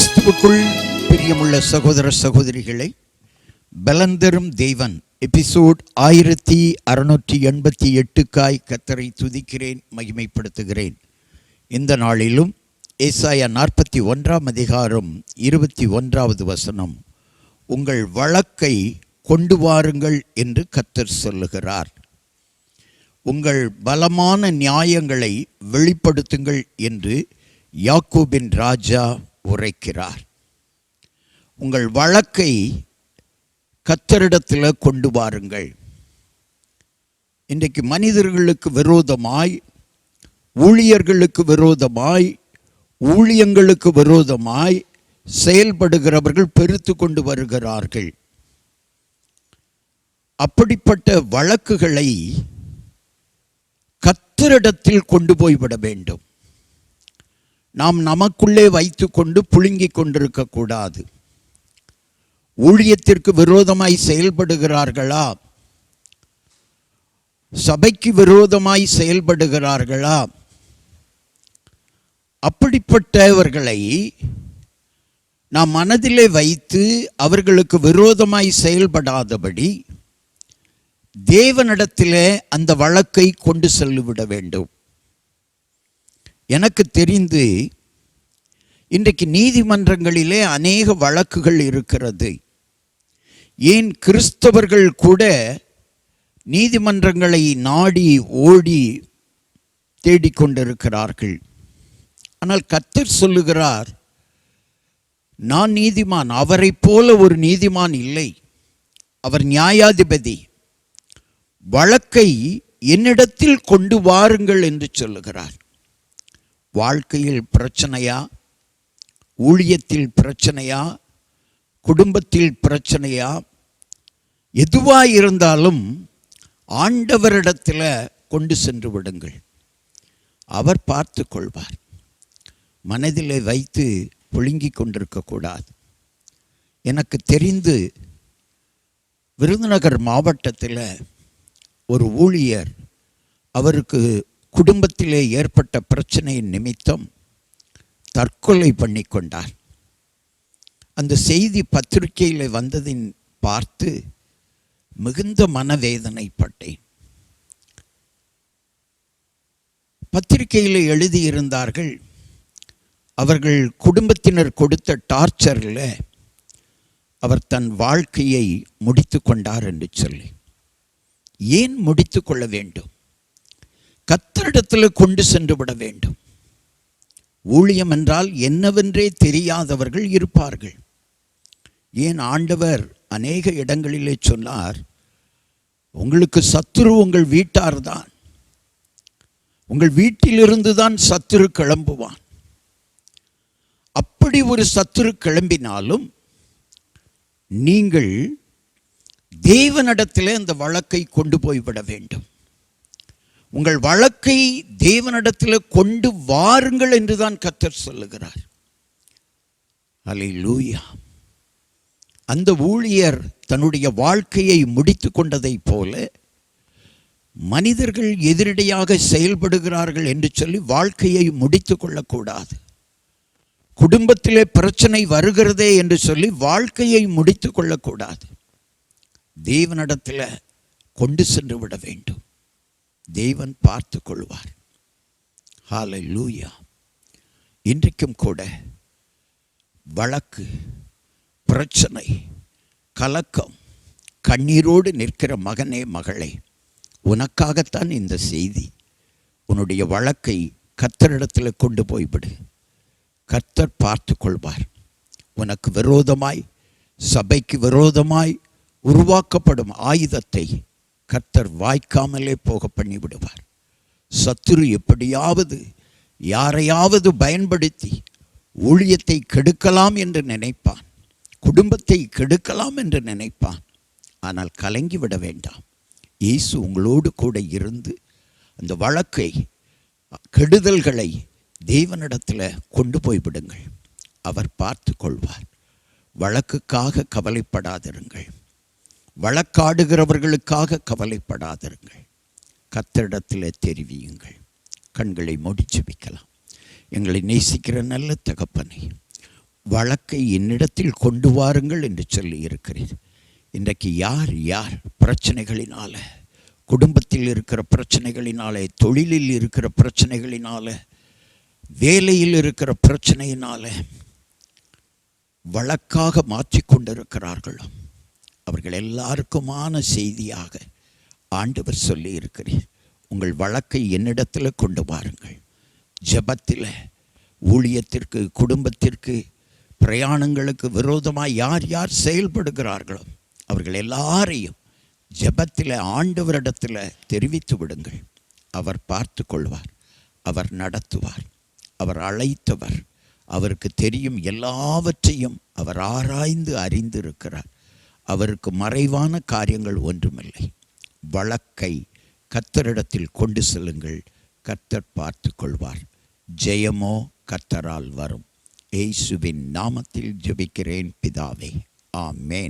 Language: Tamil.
கிறிஸ்துவுக்குள் பிரியமுள்ள சகோதர சகோதரிகளை பலந்தரும் தேவன். எபிசோட் ஆயிரத்தி அறுநூற்றி எண்பத்தி எட்டுக்காய் கத்தரை துதிக்கிறேன் மகிமைப்படுத்துகிறேன். இந்த நாளிலும் ஏசாயா நாற்பத்தி ஒன்றாம் அதிகாரம் இருபத்தி ஒன்றாவது வசனம் உங்கள் வழக்கை கொண்டு வாருங்கள் என்று கத்தர் சொல்லுகிறார். உங்கள் பலமான நியாயங்களை வெளிப்படுத்துங்கள் என்று யாக்கோபின் ராஜா உரைக்கிறார். உங்கள் வழக்கை கத்தரிடத்தில் கொண்டு வாருங்கள். இன்றைக்கு மனிதர்களுக்கு விரோதமாய் ஊழியர்களுக்கு விரோதமாய் ஊழியங்களுக்கு விரோதமாய் செயல்படுகிறவர்கள் பெருத்து கொண்டு வருகிறார்கள். அப்படிப்பட்ட வழக்குகளை கத்தரிடத்தில் கொண்டு போய்விட வேண்டும். நாம் நமக்குள்ளே வைத்துக்கொண்டு புழுங்கிக் கொண்டிருக்கக்கூடாது ஊழியத்திற்கு விரோதமாய் செயல்படுகிறார்களா? சபைக்கு விரோதமாய் செயல்படுகிறார்களா? அப்படிப்பட்டவர்களை நாம் மனதிலே வைத்து அவர்களுக்கு விரோதமாய் செயல்படாதபடி தேவனிடத்திலே அந்த வழக்கை கொண்டு செல்லிவிட வேண்டும். எனக்கு தெரிந்து இன்றைக்கு நீதிமன்றங்களிலே அநேக வழக்குகள் இருக்கிறது. ஏன் கிறிஸ்தவர்கள் கூட நீதிமன்றங்களை நாடி ஓடி தேடிக்கொண்டிருக்கிறார்கள் ஆனால் கத்தர் சொல்லுகிறார் நான் நீதிமான் அவரைப் போல ஒரு நீதிமான் இல்லை. அவர் நியாயாதிபதி. வழக்கை என்னிடத்தில் கொண்டு வாருங்கள் என்று சொல்லுகிறார். வாழ்க்கையில் பிரச்சனையா? ஊழியத்தில் பிரச்சனையா? குடும்பத்தில் பிரச்சனையா? எதுவாக இருந்தாலும் ஆண்டவரிடத்தில் கொண்டு சென்று விடுங்கள். அவர் பார்த்து கொள்வார். மனதிலே வைத்து புழுங்கிக் கொண்டிருக்கக்கூடாது எனக்கு தெரிந்து விருதுநகர் மாவட்டத்தில் ஒரு ஊழியர் அவருக்கு குடும்பத்திலே ஏற்பட்ட பிரச்சனையின் நிமித்தம் தற்கொலை பண்ணி கொண்டார் அந்த செய்தி பத்திரிகையில் வந்ததின் பார்த்து மிகுந்த மனவேதனைப்பட்டேன். பத்திரிகையில் எழுதியிருந்தார்கள் அவர்கள் குடும்பத்தினர் கொடுத்த டார்ச்சரில் அவர் தன் வாழ்க்கையை முடித்து கொண்டார் என்று சொல்லி. ஏன் முடித்து கொள்ள வேண்டும்? கத்தரிடத்தில் கொண்டு சென்று விட வேண்டும். ஊழியம் என்றால் என்னவென்றே தெரியாதவர்கள் இருப்பார்கள். ஏன் ஆண்டவர் அநேக இடங்களிலே சொன்னார் உங்களுக்கு சத்துரு உங்கள் வீட்டார் தான். உங்கள் வீட்டிலிருந்து தான் சத்துரு கிளம்புவான். அப்படி ஒரு சத்துரு கிளம்பினாலும் நீங்கள் தேவனிடத்தில் அந்த வழக்கை கொண்டு போய்விட வேண்டும். உங்கள் வழக்கை தேவனிடத்தில் கொண்டு வாருங்கள் என்றுதான் கத்தர் சொல்லுகிறார். அலை லூயா அந்த ஊழியர் தன்னுடைய வாழ்க்கையை முடித்து கொண்டதைப் போல மனிதர்கள் எதிரடியாக செயல்படுகிறார்கள் என்று சொல்லி வாழ்க்கையை முடித்து கொள்ளக்கூடாது. குடும்பத்திலே பிரச்சனை வருகிறதே என்று சொல்லி வாழ்க்கையை முடித்து கொள்ளக்கூடாது. தேவனிடத்தில் கொண்டு சென்று விட வேண்டும். தேவன் பார்த்து கொள்வார் ஹாலை லூயா இன்றைக்கும் கூட வழக்கு பிரச்சனை கலக்கம் கண்ணீரோடு நிற்கிற மகனே மகளே உனக்காகத்தான் இந்த செய்தி. உன்னுடைய வழக்கை கத்தரிடத்தில் கொண்டு போய்விடு. கர்த்தர் பார்த்து கொள்வார் உனக்கு விரோதமாய் சபைக்கு விரோதமாய் உருவாக்கப்படும் ஆயுதத்தை கர்த்தர் வாய்க்காமலே போக பண்ணி விடுவார் சத்துரு எப்படியாவது யாரையாவது பயன்படுத்தி ஊழியத்தை கெடுக்கலாம் என்று நினைப்பான் குடும்பத்தை கெடுக்கலாம் என்று நினைப்பான். ஆனால் கலங்கி விட வேண்டாம். இயேசு உங்களோடு கூட இருந்து அந்த வழக்கை கெடுதல்களை தேவனிடத்தில் கொண்டு போய்விடுங்கள் அவர் பார்த்து கொள்வார். வழக்குக்காக கவலைப்படாதிருங்கள். வழக்காடுகிறவர்களுக்காக கவலைப்படாதிருங்கள். கத்தரிடத்தில் தெரிவியுங்கள். கண்களை முடிச்சு வைக்கலாம். எங்களை நேசிக்கிற நல்ல தகப்பனை வழக்கை என்னிடத்தில் கொண்டு வாருங்கள் என்று சொல்லி இருக்கிறீர். இன்றைக்கு யார் யார் பிரச்சனைகளினால குடும்பத்தில் இருக்கிற பிரச்சனைகளினாலே தொழிலில் இருக்கிற பிரச்சனைகளினால வேலையில் இருக்கிற பிரச்சனையினால வழக்காக மாற்றிக்கொண்டிருக்கிறார்களோ? அவர்கள் எல்லாருக்குமான செய்தியாக ஆண்டவர் சொல்லி இருக்கிறேன் உங்கள் வழக்கை என்னிடத்தில் கொண்டு வாருங்கள். ஜெபத்தில் ஊழியத்திற்கு குடும்பத்திற்கு பிரயாணங்களுக்கு விரோதமாக யார் யார் செயல்படுகிறார்களோ அவர்கள் எல்லாரையும் ஜெபத்தில் ஆண்டவரிடத்தில் தெரிவித்து விடுங்கள். அவர் பார்த்து கொள்வார் அவர் நடத்துவார் அவர் அழைத்தவர் அவருக்கு தெரியும் எல்லாவற்றையும் அவர் ஆராய்ந்து அறிந்திருக்கிறார். அவருக்கு மறைவான காரியங்கள் ஒன்றுமில்லை. வழக்கை கத்தரிடத்தில் கொண்டு செல்லுங்கள். கத்தர் பார்த்து கொள்வார். ஜெயமோ கத்தரால் வரும். இயேசுவின் நாமத்தில் ஜெபிக்கிறேன் பிதாவே. ஆமேன்.